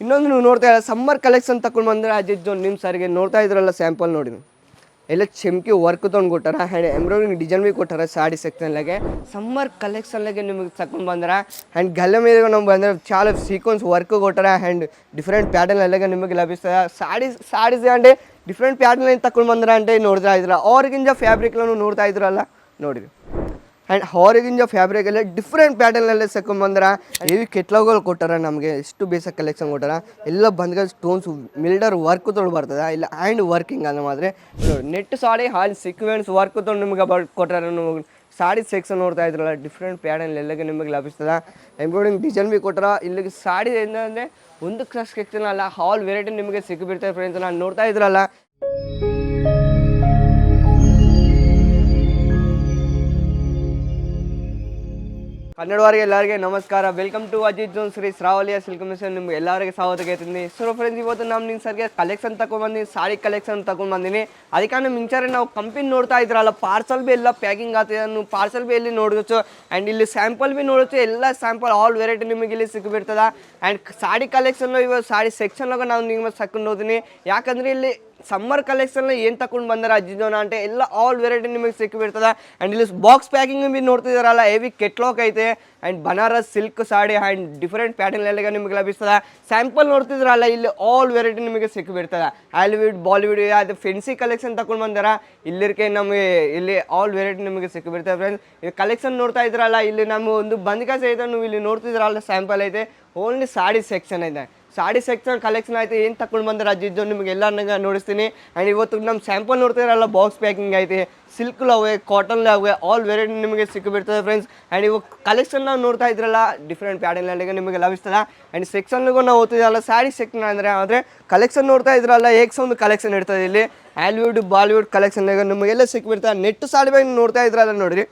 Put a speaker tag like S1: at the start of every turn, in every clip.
S1: ಇನ್ನೊಂದು ನೀವು ನೋಡ್ತಾ ಇಲ್ಲ ಸಮ್ಮರ್ ಕಲೆಕ್ಷನ್ ತಗೊಂಡು ಬಂದರೆ ಅಜಿತ್ ನಿಮ್ಮ ಸಾರಿಗೆ ನೋಡ್ತಾ ಇದ್ರಲ್ಲ ಸ್ಯಾಂಪಲ್ ನೋಡಿ ಎಲ್ಲ ಚಮ್ಕಿ ವರ್ಕ್ ತೊಗೊಂಡು ಕೊಟ್ಟಾರ ಆ್ಯಂಡ್ ಎಂಬ್ರಾಯ್ಡಿಂಗ್ ಡಿಸೈನ್ ಭೀ ಕೊಟ್ಟಾರ ಸಾಡಿ ಸೆಕ್ಷನ್ಲಾಗೆ ಸಮ್ಮರ್ ಕಲೆಕ್ಷನ್ಲಾಗೆ ನಿಮಗೆ ತಗೊಂಡು ಬಂದ್ರೆ ಆ್ಯಂಡ್ ಗಲ್ಲೆ ಮೇಲೆ ನಮ್ಗೆ ಬಂದರೆ ಚಾಲ ಸೀಕ್ವೆನ್ಸ್ ವರ್ಕ್ ಕೊಟ್ಟಾರ ಆ್ಯಂಡ್ ಡಿಫ್ರೆಂಟ್ ಪ್ಯಾಟರ್ನ್ ಎಲ್ಲ ನಿಮಗೆ ಲಭಿಸ್ತದೆ sari saris and different pattern ತಗೊಂಡು ಬಂದ್ರೆ ಅಂಡೇ ನೋಡ್ತಾ ಇದ್ರ ಅವ್ರಿಗಿಂತ ಫ್ಯಾಬ್ರಿಕ್ಲೂ ನೋಡ್ತಾ ಇದ್ರಲ್ಲ, ನೋಡಿರಿ. ಆ್ಯಂಡ್ ಹೊರಗಿಂದ ಫ್ಯಾಬ್ರಿಕಲ್ಲೇ ಡಿಫ್ರೆಂಟ್ ಪ್ಯಾಟರ್ನಲ್ಲೇ ಬಂದ್ರೆ ಹೆವಿ ಕೆಟ್ಲಾಗಳು ಕೊಟ್ಟಾರ ನಮಗೆ ಎಷ್ಟು ಬೇಸಿಕ್ ಕಲೆಕ್ಷನ್ ಕೊಟ್ಟಾರ ಎಲ್ಲ ಬಂದ್ಗ ಸ್ಟೋನ್ಸ್ ಮಿಲ್ಡರ್ ವರ್ಕ್ ತೊಗೊಂಡು ಬರ್ತದೆ ಇಲ್ಲ ಹ್ಯಾಂಡ್ ವರ್ಕಿಂಗ್ ಅಂದ್ರೆ ಮಾತ್ರ ನೆಟ್ ಸಾಡಿ ಹಾಲ್ ಸೀಕ್ವೆನ್ಸ್ ವರ್ಕ್ ತೊಗೊಂಡು ನಿಮ್ಗೆ ಬರ್ ಕೊಟ್ಟಾರ ಸಾಡಿ ಸೆಕ್ಷನ್ ನೋಡ್ತಾ ಇದ್ರಲ್ಲ ಡಿಫ್ರೆಂಟ್ ಪ್ಯಾಟರ್ನ್ ಎಲ್ಲಗೆ ನಿಮಗೆ ಲಭಿಸ್ತದೆ ಎಂಬ್ರಾಯ್ಡಿಂಗ್ ಡಿಸೈನ್ ಭೀ ಕೊಟ್ಟಾರ ಇಲ್ಲಿಗೆ ಸಾಡಿ ಏನಂದರೆ ಒಂದು ಕ್ಲಾಸ್ ಸೆಕ್ಷನ್ ಅಲ್ಲ ಹಾಲ್ ವೆರೈಟಿ ನಿಮಗೆ ಸಿಕ್ಕಿಬಿಡ್ತಾರೆ ಫ್ರೆಂಡ್ಸ್ ನಾನು ನೋಡ್ತಾ ಇದ್ರಲ್ಲ ಕನ್ನಡವರಿಗೆ ಎಲ್ಲರಿಗೆ ನಮಸ್ಕಾರ welcome to Ajith zone Shri ಶ್ರಾವಲಿಯ silk mission ನಿಮ್ಗೆ ಎಲ್ಲರಿಗೆ ಸ್ವಾಗತ ಕೇಳ್ತೀನಿ ಸೊ ಫ್ರೆಂಡ್ಸ್ ಇವತ್ತು ನಾನು ನಿಮ್ಮ ಸರ್ಗೆ ಕಲೆಕ್ಷನ್ ತಗೊಂಡ್ಬಂದಿನಿ ಸಾಡಿ ಕಲೆಕ್ಷನ್ ತಗೊಂಡ್ಬಂದಿನಿ ಅದಕ್ಕೆ ನಮ್ಮ ಮಿಂಚಾರೆ ನಾವು ಕಂಪನಿ ನೋಡ್ತಾ ಇದ್ರಲ್ಲ ಪಾರ್ಸಲ್ ಬಿ ಎಲ್ಲ ಪ್ಯಾಕಿಂಗ್ ಆಗ್ತಿದೆ ನೀವು ಪಾರ್ಸಲ್ ಬಿ ಇಲ್ಲಿ ನೋಡೋದು ಆ್ಯಂಡ್ ಇಲ್ಲಿ ಸ್ಯಾಂಪಲ್ ಬಿ ನೋಡೋದು ಎಲ್ಲ ಸ್ಯಾಂಪಲ್ ಆಲ್ ವೆರೈಟಿ ನಿಮಗೆ ಇಲ್ಲಿ ಸಿಕ್ಕಿಬಿಡ್ತದ ಆ್ಯಂಡ್ ಸಾಡಿ ಕಲೆಕ್ಷನ್ ಇವಾಗ ಸಾಡಿ ಸೆಕ್ಷನ್ಲಾಗ ನಾವು ನಿಮಗೆ ತಕೊಂಡು ಹೋಗ್ತೀನಿ ಯಾಕಂದ್ರೆ ಇಲ್ಲಿ ಸಮ್ಮರ್ ಕಲೆಕ್ಷನ್ ಏನು ತಗೊಂಡು ಬಂದಾರ ಅಜ್ಜಿಜೋನ ಅಂತೆ ಎಲ್ಲ ಆಲ್ ವೆರೈಟಿ ನಿಮಗೆ ಸಿಕ್ಕಿಬಿಡ್ತದೆ ಆ್ಯಂಡ್ ಇಲ್ಲಿ ಬಾಕ್ಸ್ ಪ್ಯಾಕಿಂಗ್ ಬಿ ನೋಡ್ತಿದಾರಲ್ಲ ಹೆವಿ ಕೆಟ್ಲಾಕ್ ಐತೆ. And Banaras silk sari and different pattern ನಿಮಗೆ ಲಭಿಸ್ತದ. ಸ್ಯಾಂಪಲ್ ನೋಡ್ತಿದ್ರಲ್ಲ, ಇಲ್ಲಿ ಆಲ್ ವೆರೈಟಿ ನಿಮಗೆ ಸಿಕ್ಕಿಬಿಡ್ತದ ಹಾಲಿವುಡ್ ಬಾಲಿವುಡ್ ಅದು ಫೆನ್ಸಿ ಕಲೆಕ್ಷನ್ ತಗೊಂಡು ಬಂದಾರ. ಇಲ್ಲಿರ್ಕೆ ನಮಗೆ, ಇಲ್ಲಿ ಆಲ್ ವೆರೈಟಿ ನಿಮಗೆ ಸಿಕ್ಕಿಬಿಡ್ತದೆ ಫ್ರೆಂಡ್ಸ್ ಈ ಕಲೆಕ್ಷನ್ ನೋಡ್ತಾ ಇದ್ರಲ್ಲ, ಇಲ್ಲಿ ನಮ್ಮ ಒಂದು ಬಂದ್ಕಾಸ ಐತೆ ನೀವು ಇಲ್ಲಿ ನೋಡ್ತಿದ್ರಲ್ಲ ಸ್ಯಾಂಪಲ್ ಐತೆ. ಓನ್ಲಿ ಸಾಡಿ ಸೆಕ್ಷನ್ ಐತೆ. ಸಾಡಿ ಸೆಕ್ಷನ್ ಕಲೆಕ್ಷನ್ ಆಯ್ತು, ಏನು ತಗೊಂಡು ಬಂದ್ರೆ ಅಜ್ಜಿದ್ದು ನಿಮಗೆ ಎಲ್ಲ ನಂಗೆ ನೋಡಿಸ್ತೀನಿ. ಆ್ಯಂಡ್ ಇವತ್ತು ನಮ್ಮ ಸ್ಯಾಂಪಲ್ ನೋಡ್ತಿರಲ್ಲ ಬಾಕ್ಸ್ ಪ್ಯಾಕಿಂಗ್ ಐತೆ. ಸಿಲ್ಕ್ ಅವೆ ಕಾಟನ್ ಅವೆ ಆಲ್ ವೆರೈಟಿ ನಿಮಗೆ ಸಿಕ್ಕಿಬಿಡ್ತದೆ ಫ್ರೆಂಡ್ಸ್ ಆ್ಯಂಡ್ ಇವಾಗ ಕಲೆಕ್ಷನ್ ನಾವು ನೋಡ್ತಾ ಇದ್ರಲ್ಲ ಡಿಫ್ರೆಂಟ್ ಪ್ಯಾಟರ್ನಲ್ಲಿ ನಿಮಗೆ ಲಭಿಸ್ತದೆ? ಆ್ಯಂಡ್ ಸೆಕ್ಷನ್ಗೂ ನಾವು ಓದ್ತಿದ್ದಲ್ಲ ಸ್ಯಾಡಿ ಸೆಕ್ಷನ್ ಅಂದರೆ, ಆದರೆ ಕಲೆಕ್ಷನ್ ನೋಡ್ತಾ ಇದ್ರಲ್ಲ ಏಕ್ಸ್ ಒಂದು ಕಲೆಕ್ಷನ್ ಇರ್ತದೆ ಇಲ್ಲಿ. ಹಾಲಿವುಡ್ ಬಾಲಿವುಡ್ ಕಲೆಕ್ಷನ್ ನಿಮಗೆಲ್ಲ ಸಿಕ್ಕಿಬಿಡ್ತದೆ ನೆಟ್ ಸಾಡಿ ಬಗ್ಗೆ ನೋಡ್ತಾ ಇದ್ರಲ್ಲ ನೋಡಿರಿ.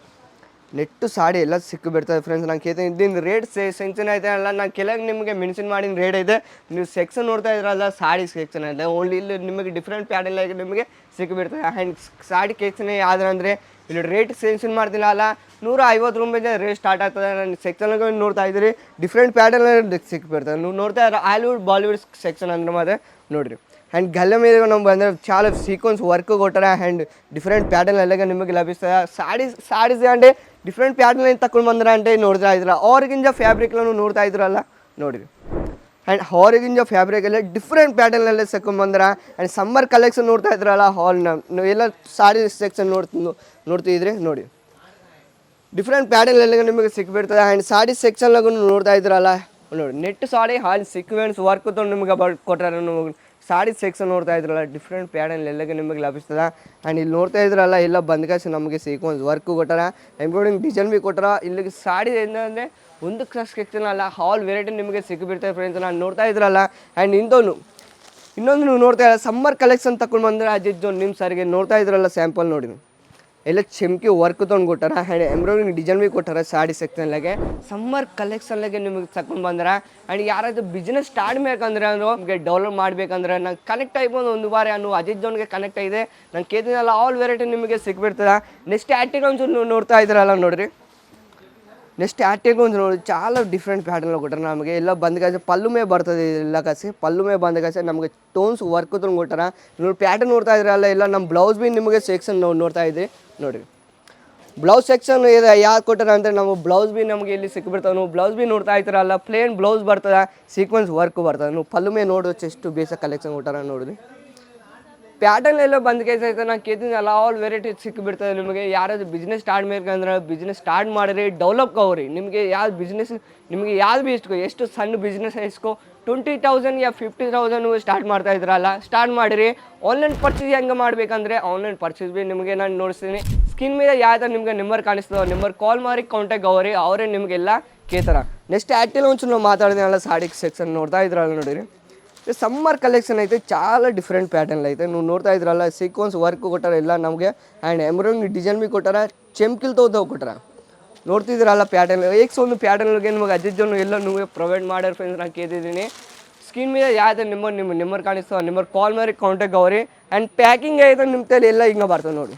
S1: ನೆಟ್ಟು ಸಾಡಿ ಎಲ್ಲ ಸಿಕ್ಕು ಬಿಡ್ತದೆ ಫ್ರೆಂಡ್ಸ್ ನಾನು ಕೇಳ್ತೀನಿ, ಇದ್ದಿನ ರೇಟ್ ಸೆಕ್ಷನ್ ಐತೆ ಅಲ್ಲ, ನಾನು ಕೆಳಗೆ ನಿಮಗೆ ಮೆನ್ಷನ್ ಮಾಡಿದ ರೇಟ್ ಇದೆ ನೀವು ಸೆಕ್ಷನ್ ನೋಡ್ತಾ ಇದ್ರಲ್ಲ, ಸಾಡಿ ಸೆಕ್ಷನ್ ಇದೆ ಓನ್ಲಿ ಇಲ್ಲಿ ನಿಮಗೆ ಡಿಫ್ರೆಂಟ್ ಆಗಿ ನಿಮಗೆ ಸಿಕ್ಕಿಬಿಡ್ತದೆ ಆ್ಯಂಡ್ ಸಾಡಿ ಸೆಕ್ಷನ್ ಯಾವ್ದಂದರೆ ಇಲ್ಲಿ ರೇಟ್ ಸೆನ್ಷನ್ ಮಾಡ್ತಿಲ್ಲ ಅಲ್ಲ ನೂರ ಐವತ್ತು ರೂಪಾಯಿಂದ ರೇಟ್ ಸ್ಟಾರ್ಟ್ ಆಗ್ತದೆ. ನಾನು ಸೆಕ್ಷನ್ಗೆ ನೋಡ್ತಾ ಇದ್ದೀರಿ ಡಿಫ್ರೆಂಟ್ ಪ್ಯಾಟರ್ನ್ ಸಿಕ್ಕಿಬಿಡ್ತದೆ ನೀವು ನೋಡ್ತಾ ಇರೋ ಆಲಿವುಡ್ ಬಾಲಿವುಡ್ ಸೆಕ್ಷನ್ ಅಂದ್ರೆ ಮಾತ್ರ ನೋಡಿರಿ. ಆ್ಯಂಡ್ ಗಲ್ಲ ಮೇಲೆ ನಮ್ಗೆ ಬಂದರೆ ಚಾಲ ಸೀಕ್ವೆನ್ಸ್ ವರ್ಕ್ ಕೊಟ್ಟರೆ ಆ್ಯಂಡ್ ಡಿಫ್ರೆಂಟ್ ಪ್ಯಾಟರ್ನ್ ಎಲ್ಲ ನಿಮಗೆ ಲಭಿಸ್ತದೆ. ಸಾಡಿ ಸಾಡೀಸ್ అంటే ಡಿಫ್ರೆಂಟ್ ಪ್ಯಾಟರ್ನಲ್ಲಿ ತಗೊಂಡು ಬಂದ್ರೆ ಅಂತ ನೋಡ್ತಾ ಇದ್ರಲ್ಲ ಆರಿಗಿಂಜ ಫ್ಯಾಬ್ರಿಕ್ಲೂ ನೋಡ್ತಾ ಇದ್ರಲ್ಲ ನೋಡಿರಿ. ಆ್ಯಂಡ್ ಹಾರಿಗಿಂಜ ಫ್ಯಾಬ್ರಿಕಲ್ಲಿ ಡಿಫ್ರೆಂಟ್ ಪ್ಯಾಟರ್ನಲ್ಲೇ ಸೆಕೊಂಬಂದ್ರೆ ಆ್ಯಂಡ್ ಸಮ್ಮರ್ ಕಲೆಕ್ಷನ್ ನೋಡ್ತಾ ಇದ್ರಲ್ಲ ಹಾಲ್ನ ಎಲ್ಲ ಸಾರಿ ಸೆಕ್ಷನ್ ನೋಡ್ತು ನೋಡ್ತಿದ್ರೆ? ನೋಡಿ. ಡಿಫ್ರೆಂಟ್ ಪ್ಯಾಟರ್ನಲ್ಲೇ ನಿಮಗೆ ಸಿಕ್ಬಿಡ್ತದೆ. ಆ್ಯಂಡ್ ಸೆಕ್ಷನ್ ಸೆಕ್ಷನ್ಲಾಗೂ ನೋಡ್ತಾ ಇದ್ರಲ್ಲ ನೋಡಿ ನೆಟ್ ಸಾಡಿ ಹಾಲ್ ಸೀಕ್ವೆನ್ಸ್ ವರ್ಕ್ ನಿಮಗೆ ಬರ್ ಕೊಟ್ಟಾರ ಸಾರಿ ಸಾಡಿ ಸೆಕ್ಷನ್ ನೋಡ್ತಾ ಇದ್ರಲ್ಲ ಡಿಫ್ರೆಂಟ್ ಪ್ಯಾಟರ್ನ್ ಎಲ್ಲಗೆ ನಿಮಗೆ ಲಭಿಸ್ತದ. ಆ್ಯಂಡ್ ಇಲ್ಲಿ ನೋಡ್ತಾ ಇದ್ರಲ್ಲ, ಎಲ್ಲ ಬಂದ್ಕಾಸಿ ನಮಗೆ ಸೀಕ್ವೆನ್ಸ್ ವರ್ಕ್ ಕೊಟ್ಟಾರ. ಎಂಬ್ರಾಯ್ಡಿಂಗ್ ಡಿಸೈನ್ ಭೀ ಕೊಟ್ಟಾರ. ಇಲ್ಲಿಗೆ ಸಾಡಿ ಏನಂದರೆ, ಒಂದು ಕ್ರಸ್ ಕೆಕ್ತಿನಲ್ಲ ಹಾಲ್ ವೆರೈಟಿ ನಿಮಗೆ ಸಿಕ್ಕಿಬಿಡ್ತದೆ ಫ್ರೆಂಡ್ಸ್ ನಾನು ನೋಡ್ತಾ ಇದ್ರಲ್ಲ ಆ್ಯಂಡ್ ಇಂದೋನು ಇನ್ನೊಂದು ನೀವು ನೋಡ್ತಾ ಇಲ್ಲ ಸಮ್ಮರ್ ಕಲೆಕ್ಷನ್ ತಗೊಂಡು ಬಂದರೆ ಅಜಿತ್ ಜೋನ್ ನಿಮ್ಮ ಸಾರಿಗೆ ನೋಡ್ತಾ ಇದ್ರಲ್ಲ ಸ್ಯಾಂಪಲ್ ನೋಡಿ. ಎಲ್ಲ ಚಮ್ಕಿ ವರ್ಕ್ ತೊಗೊಂಡು ಕೊಟ್ಟಾರ. ಆ್ಯಂಡ್ ಎಂಬ್ರಾಯ್ಡಿಂಗ್ ಡಿಸೈನ್ ಬಿ ಕೊಟ್ಟಾರ ಸಾಡಿ ಸೆಕ್ಷನ್ಲಾಗೆ ಸಮ್ಮರ್ ಕಲೆಕ್ಷನ್ಲಾಗೆ ನಿಮಗೆ ತಗೊಂಡು ಬಂದ್ರೆ. ಆ್ಯಂಡ್ ಯಾರಾದ್ರು ಬಿಸ್ನೆಸ್ ಸ್ಟಾರ್ಟ್ ಬೇಕಂದ್ರೆ ನಿಮಗೆ ಡೆವಲಪ್ ಮಾಡ್ಬೇಕಂದ್ರೆ ನಂಗೆ ಕನೆಕ್ಟ್ ಆಗ್ಬೋದು ಒಂದು ಬಾರಿ ಅನ್ನೋ ಅಜಿತ್ ಜೋನ್ಗೆ ಕನೆಕ್ಟ್ ಆಗಿದೆ. ನಂಗೆ ಕೇಳ್ತೀನಲ್ಲ ಆಲ್ ವೆರೈಟಿ ನಿಮಗೆ ಸಿಕ್ಬಿಡ್ತದೆ ನೆಕ್ಸ್ಟ್ ಆ್ಯಕ್ಟಿವ್ ಒಂಚೂರು ನೋಡ್ತಾ ಇದ್ರಲ್ಲ ನೋಡ್ರಿ. ನೆಕ್ಸ್ಟ್ ಆ್ಯಕ್ಟಿಂಗ್ ಒಂದು ನೋಡಿ చాలా ಡಿಫ್ರೆಂಟ್ ಪ್ಯಾಟರ್ನ್ ಕೊಟ್ಟಾರೆ ನಮಗೆ. ಎಲ್ಲ ಕಸೆ ಮೇ ಬರ್ತದೆ ಎಲ್ಲ ಕಾಸಿ ಪಲ್ಲುಮೆ ಬಂದ ಬಂದಗಾಸೆ ನಮಗೆ ಟೋನ್ಸ್ ವರ್ಕ್ ಕೊಟ್ಟಾರ. ನೋಡಿ ಪ್ಯಾಟರ್ನ್ ನೋಡ್ತಾ ಇದ್ರಲ್ಲ, ಎಲ್ಲ ನಮ್ಮ ಬ್ಲೌಸ್ ಬಿ ನಿಮಗೆ ಸೆಕ್ಷನ್ ನೋಡ್ತಾ ಇದ್ರಿ, ನೋಡಿರಿ. ಬ್ಲೌಸ್ ಸೆಕ್ಷನ್ ಇದೆ ಯಾರು ಕೊಟ್ಟಾರ ಅಂದರೆ ನಾವು ಬ್ಲೌಸ್ ಬಿ ನಮಗೆ ಇಲ್ಲಿ ಸಿಕ್ಬಿಡ್ತಾವೆ. ನೀವು ಬ್ಲೌಸ್ ಬಿ ನೋಡ್ತಾ ಇರ್ತಾರಲ್ಲ ಪ್ಲೇನ್ ಬ್ಲೌಸ್ ಬರ್ತದೆ ಸೀಕ್ವೆನ್ಸ್ ವರ್ಕ್ ಬರ್ತದೆ. ನೀವು ಪಲ್ಲುಮೆ ನೋಡೋ ಚೆಸ್ಟು ಎಷ್ಟು ಬೇಸ ಕಲೆಕ್ಷನ್ ಕೊಟ್ಟಾರ ನೋಡಿರಿ. ಪ್ಯಾಟರ್ನ್ ಎಲ್ಲ ಬಂದ ಕೇಸ್ ಐತೆ ನಾನು ಕೇಳ್ತೀನಿ ಆಲ್ ವೆರೈಟಿ ಸಿಕ್ಕಿಬಿಡ್ತದೆ ನಿಮಗೆ. ಯಾರಾದ್ರೂ ಬಿಸ್ನೆಸ್ ಸ್ಟಾರ್ಟ್ ಮಾಡ್ಬೇಕಂದ್ರೆ ಬಿಸ್ನೆಸ್ ಸ್ಟಾರ್ಟ್ ಮಾಡಿರಿ ಡೆವಲಪ್ ಅವ್ರಿ ನಿಮಗೆ ಯಾವ್ದು ಬಿಸ್ನೆಸ್ ನಿಮಗೆ ಯಾವ್ದು ಬಿ ಇಸ್ಕೋ ಎಷ್ಟು ಸಣ್ಣ ಬಿಸ್ನೆಸ್ ಇಸ್ಕೋ ಟ್ವೆಂಟಿ ತೌಸಂಡ್ ಯಾ ಫಿಫ್ಟಿ ತೌಸಂಡ್ ಸ್ಟಾರ್ಟ್ ಮಾಡ್ತಾ ಇದ್ರಲ್ಲ ಸ್ಟಾರ್ಟ್ ಮಾಡಿರಿ. ಆನ್ಲೈನ್ ಪರ್ಚೇಸ್ ಹೆಂಗೆ ಮಾಡ್ಬೇಕಂದ್ರೆ ಆನ್ಲೈನ್ ಪರ್ಚೇಸ್ ಬಿ ನಿಮಗೆ ನಾನು ನೋಡಿಸ್ತೀನಿ. ಸ್ಕ್ರೀನ್ ಮೇಲೆ ಯಾವ್ದು ನಿಮಗೆ ನಂಬರ್ ಕಾಣಿಸ್ತದೆ ನಂಬರ್ ಕಾಲ್ ಮಾಡಿ ಕಾಂಟ್ಯಾಕ್ಟ್ ಅವ್ರಿ, ಅವರೇ ನಿಮಗೆಲ್ಲ ಕೇಳ್ತಾರ. ನೆಕ್ಸ್ಟ್ ಆ್ಯಕ್ಟಿಲ್ ಒಂಚೂರು ನಾವು ಮಾತಾಡಿದ್ನಲ್ಲ ಸಾಡಿ ಸೆಕ್ಷನ್ ನೋಡ್ತಾ ಇದ್ರಲ್ಲ ನೋಡಿರಿ. ಸಮ್ಮರ್ ಕಲೆಕ್ಷನ್ ಐತೆ, ಚಾಲ ಡಿಫ್ರೆಂಟ್ ಪ್ಯಾಟರ್ನ್ ಐತೆ. ನೀವು ನೋಡ್ತಾ ಇದ್ರಲ್ಲ ಸೀಕ್ವೆನ್ಸ್ ವರ್ಕ್ ಕೊಟ್ಟಾರ ಎಲ್ಲ ನಮಗೆ. ಆ್ಯಂಡ್ ಎಂಬ್ರಾಯ್ಡಿಂಗ್ ಡಿಸೈನ್ ಭೀ ಕೊಟ್ಟಾರ ಚೆಮ್ಕಿಲ್ ತೋದ್ ಕೊಟ್ಟಾರ. ನೋಡ್ತಿದ್ರಲ್ಲ ಪ್ಯಾಟರ್ನ್ ಏಕ್ಸ್ ಒಂದು ಪ್ಯಾಟರ್ನ್ಗೆ ನಿಮಗೆ ಅಜ್ಜಜ್ಜನ್ನು ಜನ ಎಲ್ಲ ನೀವು ಪ್ರೊವೈಡ್ ಮಾಡ್ಯಾರ ಫ್ರೆಂಡ್ಸ್ ನಾನು ಕೇಳಿದ್ದೀನಿ. ಸ್ಕ್ರೀನ್ ಮೇಲೆ ಯಾವ್ದು ನಿಮ್ಮ ನಿಮ್ಮ ನಂಬರ್ ಕಾಣಿಸ್ತಾವ ನಂಬರ್ ಕಾಲ್ ಮಾಡಿ ಕಾಂಟ್ಯಾಕ್ಟ್ ಅವ್ರಿ ಆ್ಯಂಡ್ ಪ್ಯಾಕಿಂಗ್ ಐತೆ ನಿಮ್ಮ ತಲೆ ಎಲ್ಲ ಹಿಂಗೆ ಬರ್ತದೆ ನೋಡಿ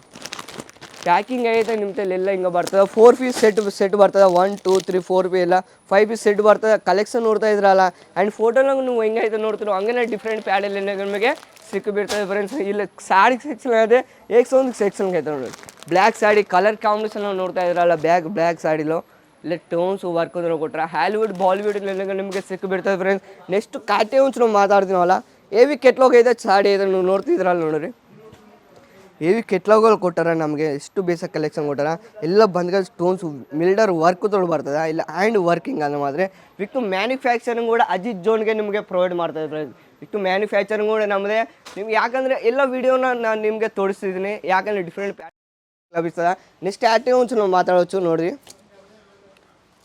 S1: ಪ್ಯಾಕಿಂಗ್ ಐತೆ ನಿಮ್ಮ ತಲೆ ಎಲ್ಲ ಹಿಂಗೆ ಬರ್ತದೆ. ಫೋರ್ ಪೀಸ್ ಸೆಟ್ ಸೆಟ್ ಬರ್ತದೆ. ಒನ್ ಟೂ ತ್ರೀ ಫೋರ್ ಪಿ ಎಲ್ಲ. ಫೈವ್ ಪೀಸ್ ಸೆಟ್ ಬರ್ತದೆ. ಕಲೆಕ್ಷನ್ ನೋಡ್ತಾ ಇದ್ರಲ್ಲ. ಆ್ಯಂಡ್ ಫೋಟೋನಾಗ ನೀವು ಹೆಂಗೈತೆ ನೋಡ್ತೀರೋ ಹಂಗೇನೆ ಡಿಫ್ರೆಂಟ್ ಪ್ಯಾಡಲ್ಲಿ ನಿಮಗೆ ಸಿಕ್ಕಿಬಿಡ್ತದೆ ಫ್ರೆಂಡ್ಸ್ ಇಲ್ಲ ಸಾಡಿಗೆ ಸೆಕ್ಷನ್ ಇದೆ ಏಕ್ ಒಂದು ಸೆಕ್ಷನ್ ಐತೆ ನೋಡಿ ಬ್ಲ್ಯಾಕ್ ಸಾಡಿ ಕಲರ್ ಕಾಂಬಿನೇಷನ್ ನೋಡ್ತಾ ಇದ್ರಲ್ಲ ಬ್ಯಾಗ್ ಬ್ಲ್ಯಾಕ್ ಸಾಡಿಲು ಇಲ್ಲ ಟೋನ್ಸ್ ವರ್ಕ್ ಕೊಟ್ಟರೆ ಹಾಲಿವುಡ್ ಬಾಲಿವುಡ್ ನಿಮಗೆ ಸಿಕ್ಕು ಬಿಡ್ತದೆ ಫ್ರೆಂಡ್ಸ್ ನೆಕ್ಸ್ಟ್ ಕಾಟೆ ಒಂಚೂರು ನಾವು ಮಾತಾಡ್ತೀವಲ್ಲ ವಿ ಕೆಟ್ಲೋಗೈತೆ ಸಾಡಿ ಐತೆ, ನೀವು ನೋಡ್ತಿದ್ರಲ್ಲ ನೋಡ್ರಿ. ಹೆವಿ ಕೆಟ್ಲಾಗಳು ಕೊಟ್ಟಾರ, ನಮಗೆ ಎಷ್ಟು ಬೇಸಿಕ್ ಕಲೆಕ್ಷನ್ ಕೊಟ್ಟಾರ, ಎಲ್ಲ ಬಂದ್ಗ ಸ್ಟೋನ್ಸ್ ಮಿಲ್ಡರ್ ವರ್ಕ್ ತೊಗೊಂಡು ಬರ್ತದೆ. ಇಲ್ಲ ಹ್ಯಾಂಡ್ ವರ್ಕಿಂಗ್ ಅನ್ನೋ ಮಾತ್ರ. ವಿಕ್ಕು ಮ್ಯಾನುಫ್ಯಾಕ್ಚರಿಂಗ್ ಕೂಡ ಅಜಿತ್ ಜೋನ್ಗೆ ನಿಮಗೆ ಪ್ರೊವೈಡ್ ಮಾಡ್ತಾಯಿದ್ರೆ ಟು ಮ್ಯಾನುಫ್ಯಾಕ್ಚರಿಂಗ್ ಕೂಡ ನಮ್ಮದೇ ನಿಮ್ಗೆ ಯಾಕಂದರೆ ಎಲ್ಲ ವೀಡಿಯೋನ ನಾನು ನಿಮಗೆ ತೋರಿಸ್ತಿದ್ದೀನಿ. ಯಾಕಂದರೆ ಡಿಫ್ರೆಂಟ್ ಲಭಿಸ್ತದೆ. ನೆಕ್ಸ್ಟ್ ಆ್ಯಕ್ಟಿವ್ ಒಂಚೂರು ನಾವು ಮಾತಾಡೋಚು, ನೋಡಿರಿ.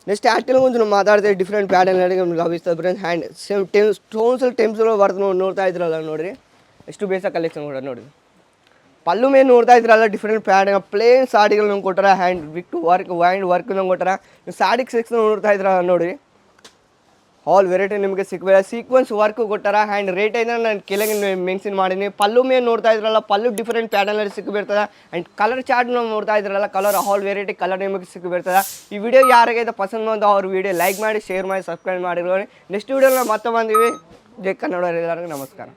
S1: ನೆಕ್ಸ್ಟ್ ಆ್ಯಕ್ಟಿವ್ ಒಂಚೂರು ನಾವು ಮಾತಾಡ್ತೀವಿ ಡಿಫ್ರೆಂಟ್ ಪ್ಯಾಟರ್ನ್ ನಿಮ್ಗೆ ಲಭಿಸ್ತದೆ. ಫ್ರೆಂಡ್ಸ್ ಹ್ಯಾಂಡ್ ಸೇಮ್ ಟೆಮ್ ಸ್ಟೋನ್ಸಲ್ಲಿ ಟೆಮ್ಸ್ಗಳು ಬರ್ತದೆ ನೋಡಿ, ನೋಡ್ತಾ ಇದ್ರಲ್ಲ ನೋಡಿರಿ. ಎಷ್ಟು ಬೇಸ ಕಲೆಕ್ಷನ್ ಕೂಡ ನೋಡಿ ಪಲ್ಲು ಮೇಲೆ ನೋಡ್ತಾ ಇದ್ರಲ್ಲ ಡಿಫ್ರೆಂಟ್ ಪ್ಯಾಡ್ ಪ್ಲೇನ್ ಸಾಡಿಗಳು ನಂಗೆ ಕೊಟ್ಟಾರ ಹ್ಯಾಂಡ್ ವಿಕ್ ವರ್ಕ್ ಹ್ಯಾಂಡ್ ವರ್ಕ್ ನಂಗೆ ನೀವು ಸಾಡಿಗೆ ಸಿಕ್ಸ್ ನೋಡ್ತಾ ಇದ್ರ ನೋಡಿ. ಆಲ್ ವೆರೈಟಿ ನಿಮಗೆ ಸಿಕ್ಬೇಡ ಸೀಕ್ವೆನ್ಸ್ ವರ್ಕ್ ಕೊಟ್ಟಾರ ಹ್ಯಾಂಡ್ ರೇಟ್ ಏನಂದ್ರೆ ನಾನು ಕೆಳಗೆ ಮೆನ್ಷನ್ ಮಾಡೀನಿ. ಪಲ್ಲು ಮೇಲೆ ನೋಡ್ತಾ ಇದ್ರಲ್ಲ ಪಲ್ಲು ಡಿಫ್ರೆಂಟ್ ಪ್ಯಾಟರ್ನಲ್ಲಿ ಸಿಕ್ಕಿಬಿಡ್ತದೆ ಆ್ಯಂಡ್ ಕಲರ್ ಚಾರ್ಟ್ ನಾವು ನೋಡ್ತಾ ಇದ್ರಲ್ಲ ಕಲರ್ ಆಲ್ ವೆರೈಟಿ ಕಲರ್ ನಿಮಗೆ ಸಿಕ್ಬಿರ್ತದೆ ಈ ವಿಡಿಯೋ ಯಾರಿಗೈತೆ ಪಸಂದ್ ಬಂದು ಅವ್ರ ವಿಡಿಯೋ ಲೈಕ್ ಮಾಡಿ ಶೇರ್ ಮಾಡಿ ಸಬ್ಸ್ಕ್ರೈಬ್ ಮಾಡಿರೋ ನೆಕ್ಸ್ಟ್ ವಿಡಿಯೋನ ಮತ್ತೆ ಬಂದೀವಿ ಜೈ ಕನ್ನಡ ಎಲ್ಲರಿಗೂ ನಮಸ್ಕಾರ.